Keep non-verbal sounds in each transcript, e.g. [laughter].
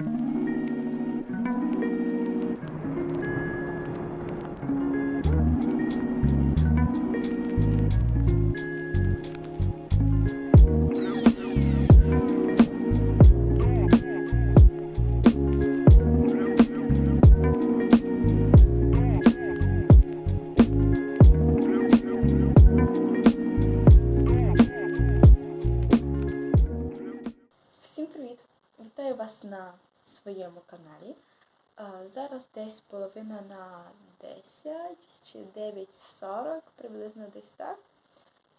Всім своєму каналі. Е, Зараз десь половина на 10 чи 9.40, приблизно десь так.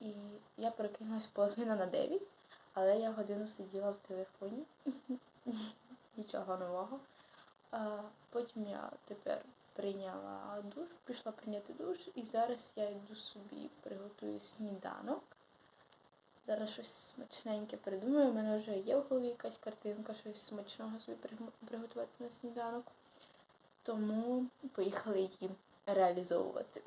І я перекинулась половина на 9, але я годину сиділа в телефоні. [laughs] Нічого нового. Е, Потім я тепер прийняла душ, пішла прийняти душ, і зараз я йду собі приготую сніданок. Зараз щось смачненьке придумаю. У мене вже є в голові якась картинка, щось смачного собі приготувати на сніданок. Тому поїхали її реалізовувати.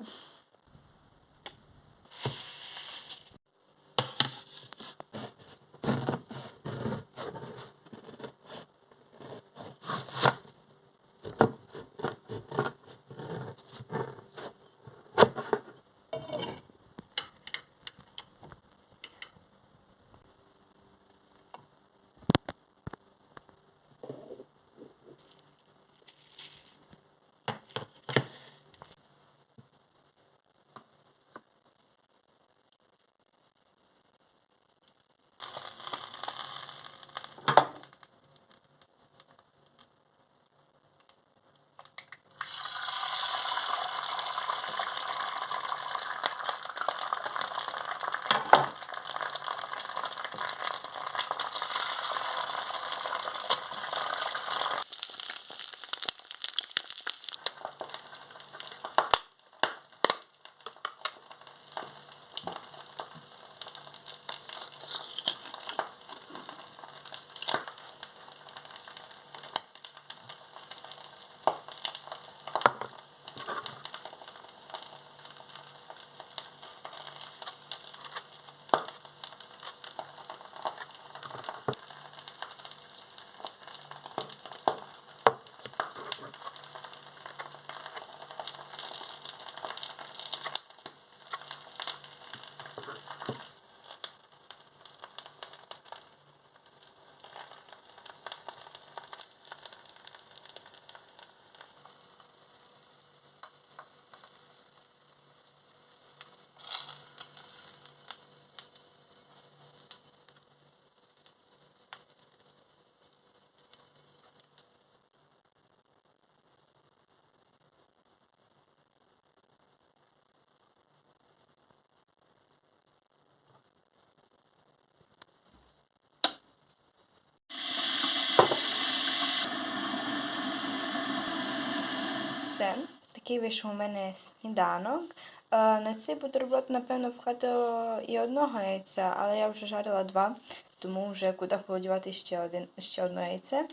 Такий вийшов у мене сніданок. Е, На цей бутерброд, напевно, вхватило і одного яйця, але я вже жарила два, тому вже куди подівати ще один, ще одне яйце.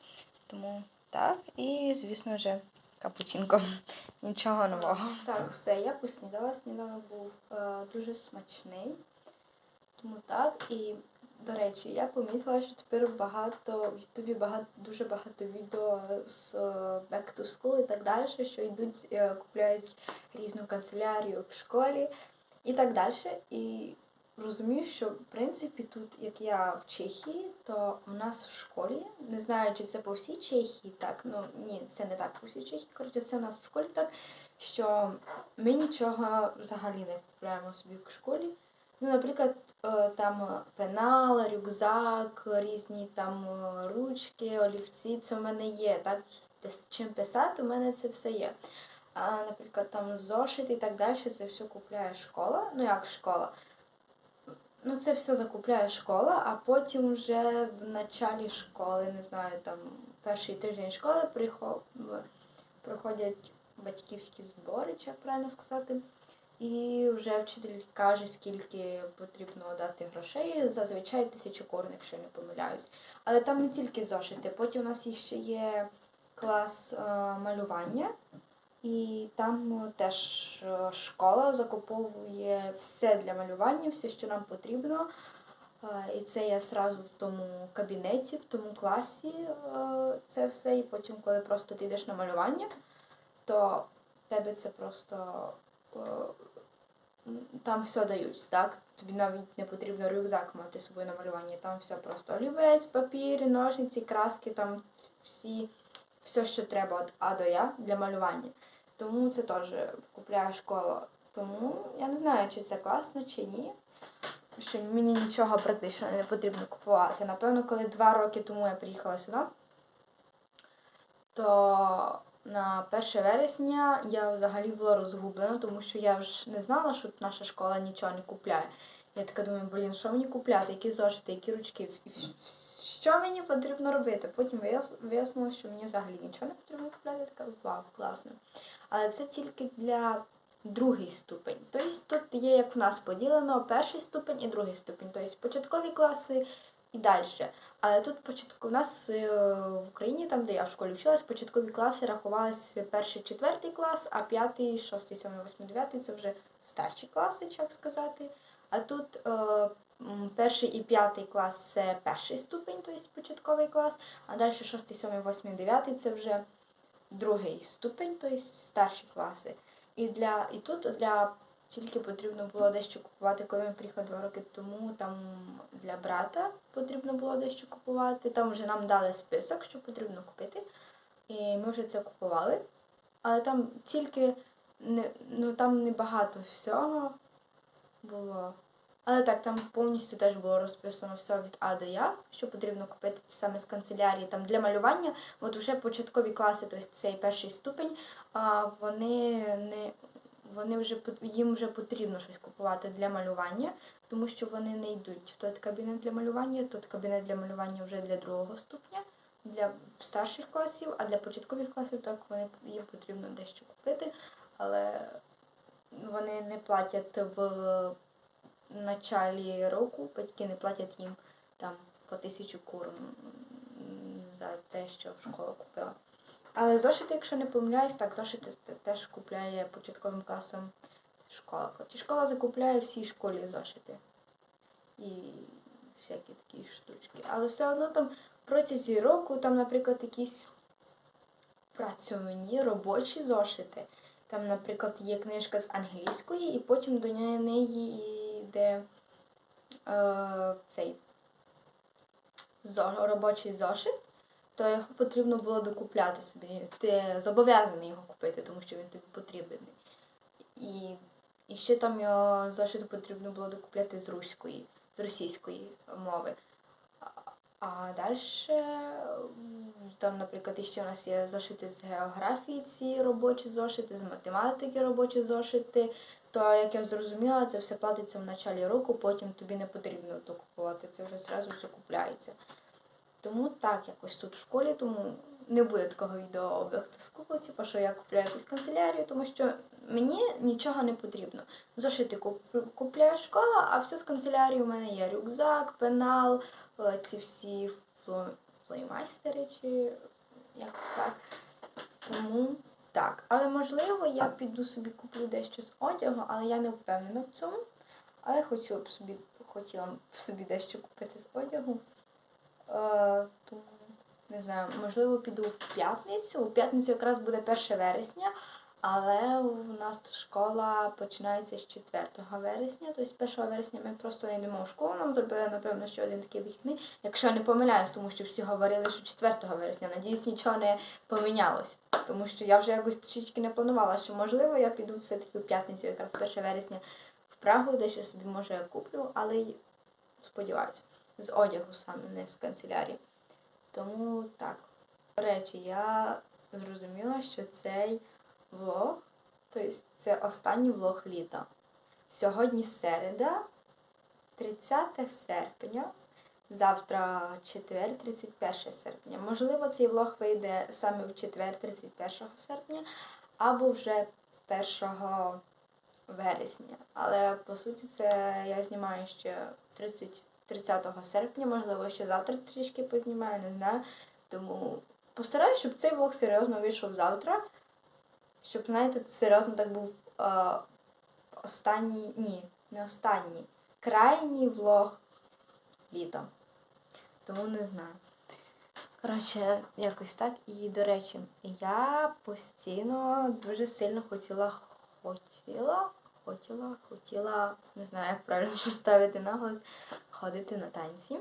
Тому так, і, звісно ж, капучинко. [laughs] Нічого нового. Так, все, я поснідала. Сніданок був е, дуже смачний. Тому так. І, до речі, я помітила, що тепер багато в Ютубі багато дуже багато відео з е, Back to School і так далі, що йдуть, е, купляють різну канцелярію в школі і так далі. І розумію, що в принципі тут, як я в Чехії, то у нас в школі, не знаю, чи це по всій Чехії так, ну ні, це не так по всій Чехії, коротше, це у нас в школі так, що ми нічого взагалі не купуємо собі в школі. Ну, наприклад, е, там пенал, рюкзак, різні там е, ручки, олівці, це в мене є. Так, чим писати, у мене це все є. А, наприклад, там зошит і так далі, це все купляє школа. Ну, як школа? Ну, це все закупляє школа, а потім вже в началі школи, не знаю, там перший тиждень школи прихо- в- проходять батьківські збори, чи як правильно сказати. І вже вчитель каже, скільки потрібно дати грошей, зазвичай тисячу корн, якщо я не помиляюсь. Але там не тільки зошити, потім у нас ще є клас е, малювання, і там е, теж е, школа закуповує все для малювання, все, що нам потрібно. І це я сразу в тому кабінеті, в тому класі це все. І потім, коли просто ти йдеш на малювання, то тебе це просто там все дають, так? Тобі навіть не потрібно рюкзак мати з собою на малювання. Там все просто олівець, папір, ножниці, краски, там всі, все, що треба А до Я для малювання. Тому це теж купляє школа. Тому я не знаю, чи це класно, чи ні. Що мені нічого практично не потрібно купувати. Напевно, коли два роки тому я приїхала сюди, то на 1 вересня я взагалі була розгублена, тому що я ж не знала, що наша школа нічого не купляє. Я така думаю, блін, що мені купляти, які зошити, які ручки, що мені потрібно робити. Потім вияс- вияснилося, що мені взагалі нічого не потрібно купляти. Я така вау, класно. Але це тільки для другий ступень. Тобто тут є, як в нас поділено, перший ступень і другий ступень. Тобто початкові класи і далі. Але тут початку у нас е, в Україні, там де я в школі вчилась, початкові класи рахувалися перший, четвертий клас, а п'ятий, шостий, сьомий, восьмий, дев'ятий це вже старші класи, як сказати. А тут е, перший і п'ятий клас це перший ступень, тобто початковий клас, а далі шостий, сьомий, восьмий, дев'ятий це вже другий ступень, тобто старші класи. І для і тут для тільки потрібно було дещо купувати, коли ми приїхали два роки тому. Там для брата потрібно було дещо купувати. Там вже нам дали список, що потрібно купити. І ми вже це купували. Але там тільки не, ну, там небагато всього було. Але так, там повністю теж було розписано все від А до Я, що потрібно купити саме з канцелярії. Там для малювання, от вже початкові класи, тобто цей перший ступень, вони не вони вже їм вже потрібно щось купувати для малювання, тому що вони не йдуть в той кабінет для малювання, тут кабінет для малювання вже для другого ступня, для старших класів, а для початкових класів так вони їм потрібно дещо купити, але вони не платять в началі року, батьки не платять їм там по тисячу кур за те, що школа купила. Але зошити, якщо не помиляюсь, так, зошити теж купляє початковим класом школа. Хоч школа закупляє всій школі зошити. І всякі такі штучки. Але все одно там протязі року, там, наприклад, якісь працьовні робочі зошити. Там, наприклад, є книжка з англійської, і потім до неї йде е, цей зо- робочий зошит то його потрібно було докупляти собі. Ти зобов'язаний його купити, тому що він тобі потрібен. І, і ще там його зошит потрібно було докупляти з руської, з російської мови. А, далі, там, наприклад, ще у нас є зошити з географії, ці робочі зошити, з математики робочі зошити. То, як я зрозуміла, це все платиться в началі року, потім тобі не потрібно то купувати, це вже зразу все купляється. Тому так, якось тут в школі, тому не буде такого відео обіг тоску, типу, що я купляю якусь канцелярію, тому що мені нічого не потрібно. Зошити куп- купляє школа, а все з канцелярії у мене є рюкзак, пенал, е, ці всі флеймайстери чи якось так. Тому так. Але можливо я піду собі куплю дещо з одягу, але я не впевнена в цьому. Але хотіла б собі, хотіла б собі дещо купити з одягу. Е, тому не знаю, можливо, піду в п'ятницю. У п'ятницю якраз буде 1 вересня, але у нас школа починається з 4 вересня. Тобто 1 вересня ми просто не йдемо в школу. Нам зробили, напевно, ще один такий вихідний. Якщо не помиляюсь, тому що всі говорили, що 4 вересня. Надіюсь, нічого не помінялось. Тому що я вже якось трішечки не планувала, що можливо я піду все-таки в п'ятницю, якраз 1 вересня в Прагу, дещо собі може куплю, але сподіваюся з одягу саме, не з канцелярії. Тому так. До речі, я зрозуміла, що цей влог, тобто це останній влог літа. Сьогодні середа, 30 серпня, завтра четвер, 31 серпня. Можливо, цей влог вийде саме в четвер, 31 серпня, або вже 1 вересня. Але по суті це я знімаю ще 30 30 серпня, можливо, ще завтра трішки познімаю, не знаю. Тому постараюсь, щоб цей влог серйозно вийшов завтра. Щоб, знаєте, серйозно так був е, останній, ні, не останній, крайній влог літом. Тому не знаю. Коротше, якось так. І, до речі, я постійно дуже сильно хотіла, хотіла, хотіла, хотіла, не знаю, як правильно [laughs] поставити наголос, ходити на танці.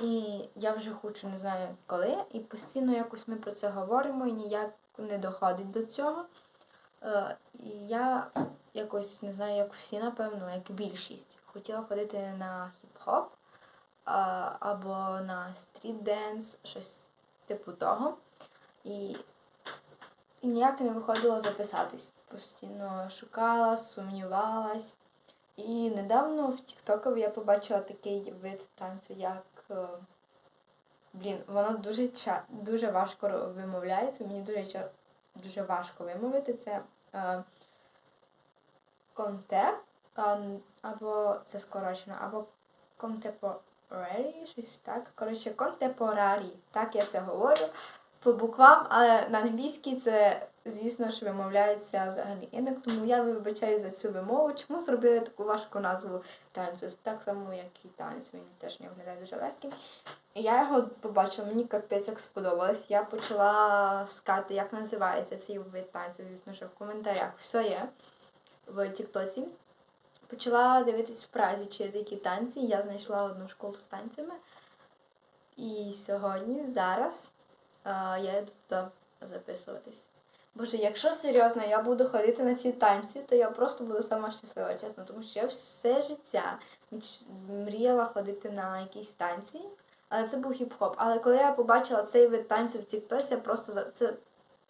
І я вже хочу, не знаю коли, і постійно якось ми про це говоримо і ніяк не доходить до цього. Е, І я якось не знаю, як всі, напевно, як більшість, хотіла ходити на хіп-хоп а, або на стріт-денс, щось типу того. І, і ніяк не виходило записатись. Постійно шукала, сумнівалась. І недавно в Тіктокові я побачила такий вид танцю, як. е, Блін, воно дуже ча... дуже важко вимовляється. Мені дуже дуже важко вимовити це. Е, конте, або це скорочено, або contemporary, щось так. Коротше, contemporary, так я це говорю по буквам, але на англійській це, звісно ж, вимовляється взагалі інак, тому я вибачаю за цю вимову. Чому зробили таку важку назву танцю? Так само, як і танець, він теж не виглядає дуже легким. Я його побачила, мені капець як сподобалось. Я почала скати, як називається цей вид танцю, звісно, що в коментарях все є в Тіктоці. Почала дивитись в Празі, чи є такі танці. Я знайшла одну школу з танцями. І сьогодні, зараз, я йду туди записуватись. Боже, якщо серйозно я буду ходити на ці танці, то я просто буду сама щаслива, чесно, тому що я все життя мріяла ходити на якісь танці, але це був хіп-хоп. Але коли я побачила цей вид танцю в Тіктосі, я просто за це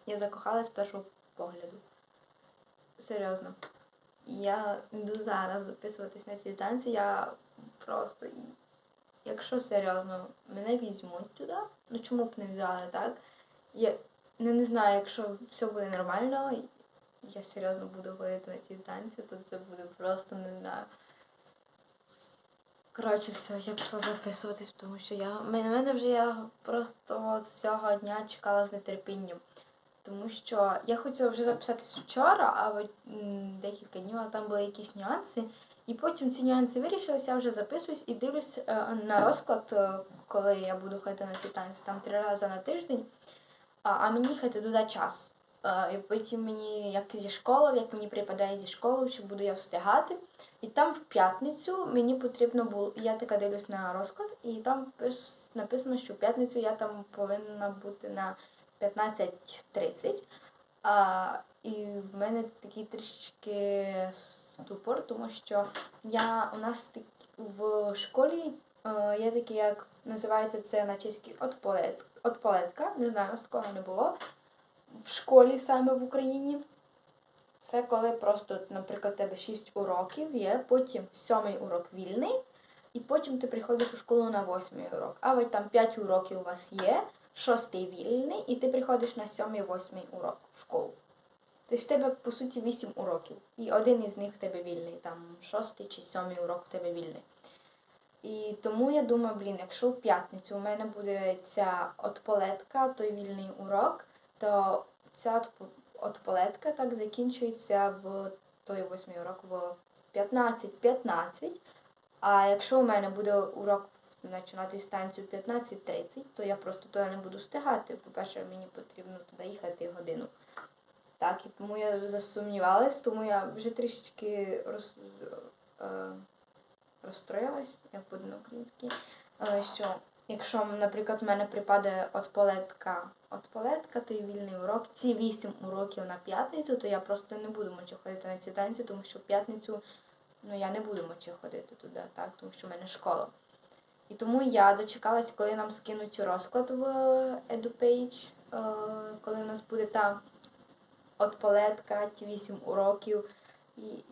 я закохалась з першого погляду. Серйозно. Я йду зараз записуватись на ці танці, я просто, якщо серйозно, мене візьмуть туди, ну чому б не взяли, так? Я не, не знаю, якщо все буде нормально, я серйозно буду ходити на ці танці, то це буде просто не знаю. Коротше, все, я пішла записуватись, тому що я. Мене, мене вже я просто цього дня чекала з нетерпінням. Тому що я хотіла вже записатись вчора, а декілька днів, а там були якісь нюанси. І потім ці нюанси вирішилися, я вже записуюсь і дивлюсь е, на розклад, е, коли я буду ходити на ці танці, там три рази на тиждень, а, мені їхати туди час. Е, І потім мені, як зі школи, як мені припадає зі школи, чи буду я встигати. І там в п'ятницю мені потрібно було, я така дивлюсь на розклад, і там написано, що в п'ятницю я там повинна бути на 15.30. А, і в мене такий трішки ступор, тому що я у нас в школі е, є таке, як називається це на чеській отполетка. Не знаю, нас такого не було. В школі саме в Україні. Це коли просто, наприклад, у тебе 6 уроків є, потім сьомий урок вільний, і потім ти приходиш у школу на восьмий урок. А от там 5 уроків у вас є, шостий вільний, і ти приходиш на сьомий, восьмий урок в школу. Тобто в тебе, по суті, 8 уроків. І один із них в тебе вільний, там шостий чи сьомий урок в тебе вільний. І тому я думаю, блін, якщо в п'ятницю у мене буде ця отполетка, той вільний урок, то ця отп- отполетка так закінчується в той восьмий урок в 15.15. А якщо у мене буде урок починати станцію 15.30, то я просто туди не буду встигати. По-перше, мені потрібно туди їхати годину. Так, і тому я засумнівалась, тому я вже трішечки роз, е, розстроїлась, як буде на українській, е, що якщо, наприклад, в мене припаде отполетка, отполетка, то й вільний урок, ці 8 уроків на п'ятницю, то я просто не буду мочі ходити на ці танці, тому що в п'ятницю ну, я не буду мочі ходити туди, так, тому що в мене школа. І тому я дочекалась, коли нам скинуть розклад в EduPage, е, коли у нас буде там отполетка, ті 8 уроків. І, і,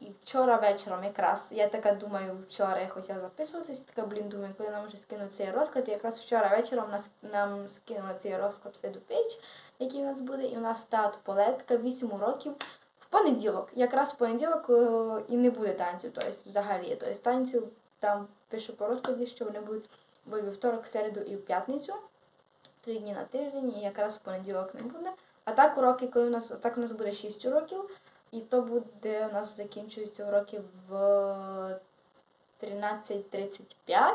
і вчора вечором якраз, я така думаю, вчора я хотіла записуватись, така, блін, думаю, коли нам вже скинуть цей розклад, і якраз вчора вечором нас, нам скинули цей розклад EduPage, який у нас буде, і у нас та отполетка, 8 уроків в понеділок. Якраз в понеділок е, і не буде танців, тобто взагалі. Тобто танців там пишу по розкладі, що вони будуть вівторок, середу і в п'ятницю. Три дні на тиждень, і якраз в понеділок не буде. А так уроки, коли у нас так у нас буде 6 уроків, і то буде у нас закінчуються уроки в 13.35.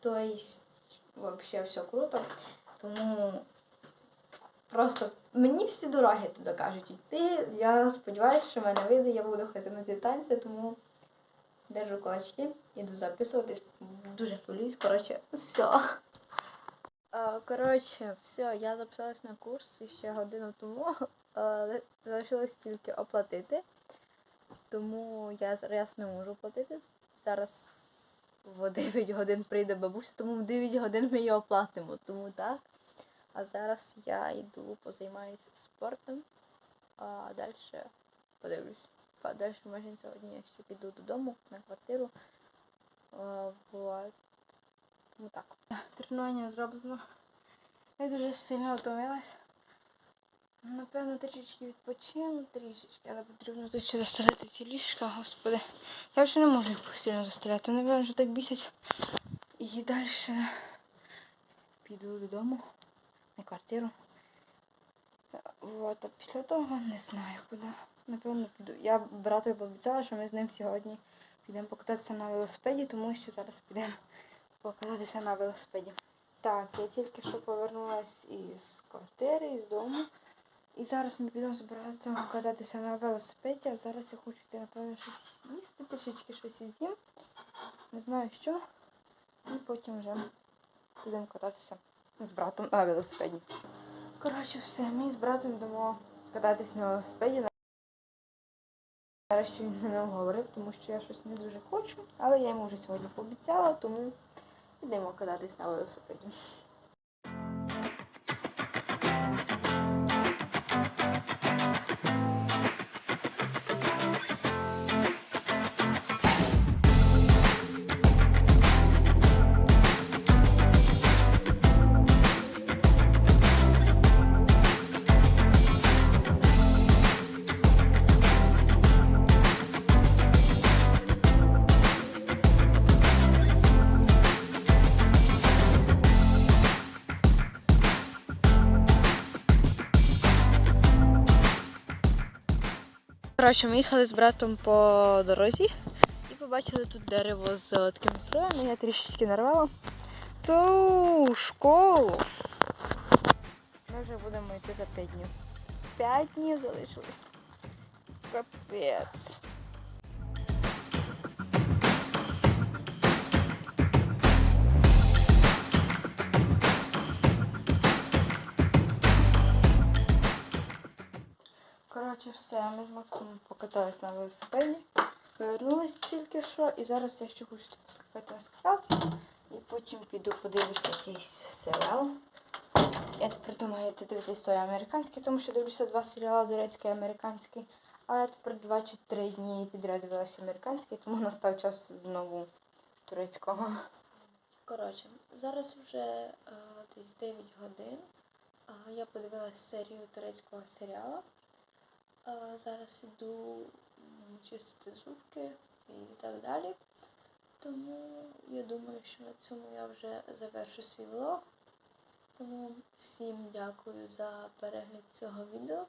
Тобто, взагалі все круто. Тому просто мені всі дороги туди кажуть йти. Я сподіваюся, що в мене вийде, я буду ходити на ці танці, тому держу кулачки, іду записуватись. Дуже хвилююсь, коротше, все. Коротше, все, я записалась на курс ще годину тому. [laughs] Залишилось тільки оплатити. Тому я зараз не можу платити. Зараз в 9 годин прийде бабуся, тому в 9 годин ми її оплатимо. Тому так. А зараз я йду позаймаюся спортом, а далі подивлюсь. Далі може сьогодні я ще піду додому на квартиру. Вот. Тому так. Тренування зроблено. Я дуже сильно втомилась. Напевно, трішечки відпочину, трішечки, але потрібно тут ще застелити ці ліжка, господи. Я вже не можу їх постійно застеляти. Напевно, вже так бісять. І далі піду додому на квартиру. Вот, а після того не знаю куди. Напевно, піду. Я братові пообіцяла, що ми з ним сьогодні підемо покататися на велосипеді, тому що зараз підемо покататися на велосипеді. Так, я тільки що повернулась із квартири, із дому. І зараз ми підемо збиратися кататися на велосипеді, а зараз я хочу йти, напевно, щось їсти, трішечки щось з'їм. Не знаю що. І потім вже підемо кататися з братом на велосипеді. Коротше, все, ми з братом йдемо кататись на велосипеді. Нарешті він мене говорив, тому що я щось не дуже хочу, але я йому вже сьогодні пообіцяла, тому йдемо кататись на велосипеді. Коротше, ми їхали з братом по дорозі і побачили тут дерево з такими сливами. Я трішечки нарвала. То школу. Ми вже будемо йти за 5 днів. 5 днів залишилось. Капець. Коротше, все, ми з Максом покатались на велосипеді. Повернулись тільки що, і зараз я ще хочу поскакати на скакалці. І потім піду подивлюся якийсь серіал. Я тепер думаю, йти дивитися той американський, тому що дивлюся два серіали, турецький і американський. Але я тепер два чи три дні підряд дивилася американський, тому настав час знову турецького. Коротше, зараз вже е, десь 9 годин. Я подивилася серію турецького серіалу. Зараз іду чистити зубки і так далі. Тому я думаю, що на цьому я вже завершу свій влог. Тому всім дякую за перегляд цього відео.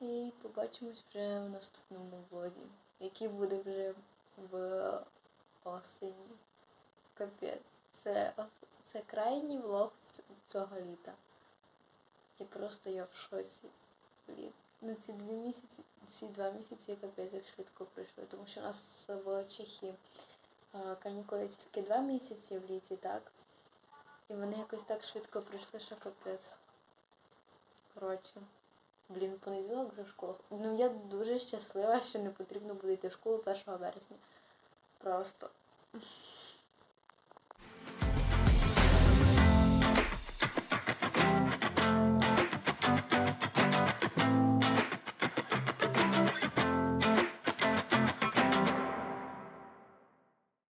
І побачимось вже в наступному влозі, який буде вже в осені. Капець. Це, це крайній влог цього літа. І просто я в шоці. Блін. Ну, ці дві місяці, ці два місяці капець як швидко пройшли, тому що у нас в Чехії канікули тільки два місяці в літі, так? І вони якось так швидко пройшли, що капець. Коротше, блін, понеділок вже школа. Ну я дуже щаслива, що не потрібно буде йти в школу 1 вересня. Просто.